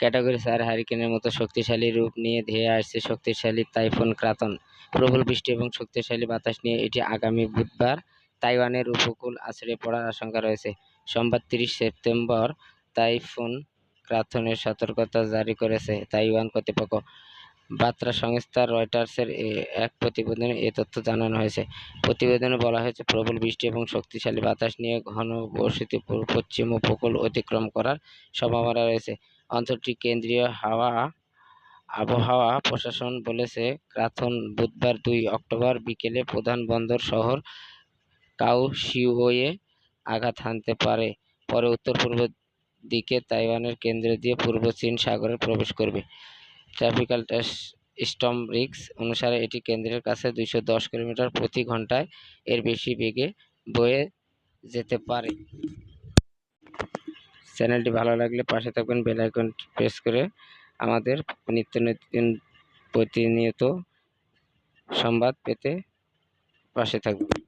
Category চার হারিকেনের মতো শক্তিশালী রূপ নিয়ে ধেয়ে আসছে শক্তিশালী তাইফুন ক্রাতন। প্রবল বৃষ্টি এবং শক্তিশালী বাতাস নিয়ে এটি আগামী বুধবার তাইওয়ানের উপকূল আছড়ে পড়ার আশঙ্কা রয়েছে। সোমবার তিরিশ সেপ্টেম্বর তাইফুন ক্রাথনের সতর্কতা জারি করেছে তাইওয়ান কর্তৃপক্ষ। বার্তা সংস্থা রয়টার্সের এক প্রতিবেদনে এ তথ্য জানানো হয়েছে। প্রতিবেদনে বলা হয়েছে, প্রবল বৃষ্টি এবং শক্তিশালী বাতাস নিয়ে ঘন বসতি পশ্চিম উপকূল অতিক্রম করার সম্ভাবনা রয়েছে। অঞ্চলটির কেন্দ্রীয় হাওয়া আবহাওয়া প্রশাসন বলেছে ক্রাথন বুধবার দুই অক্টোবর বিকেলে প্রধান বন্দর শহর কাওশিউয়ে আঘাত হানতে পারে। পরে উত্তর পূর্ব দিকে তাইওয়ানের কেন্দ্র দিয়ে পূর্ব চীন সাগরে প্রবেশ করবে। ট্রপিক্যাল স্টম রিক্স অনুসারে এটি কেন্দ্রের কাছে দুইশো দশ কিলোমিটার প্রতি ঘন্টায় এর বেশি বেগে বয়ে যেতে পারে। চ্যানেলটি ভালো লাগলে পাশে থাকবেন, বেল আইকন প্রেস করে আমাদের নিত্য নতুন প্রতিনিয়ত সংবাদ পেতে পাশে থাকবেন।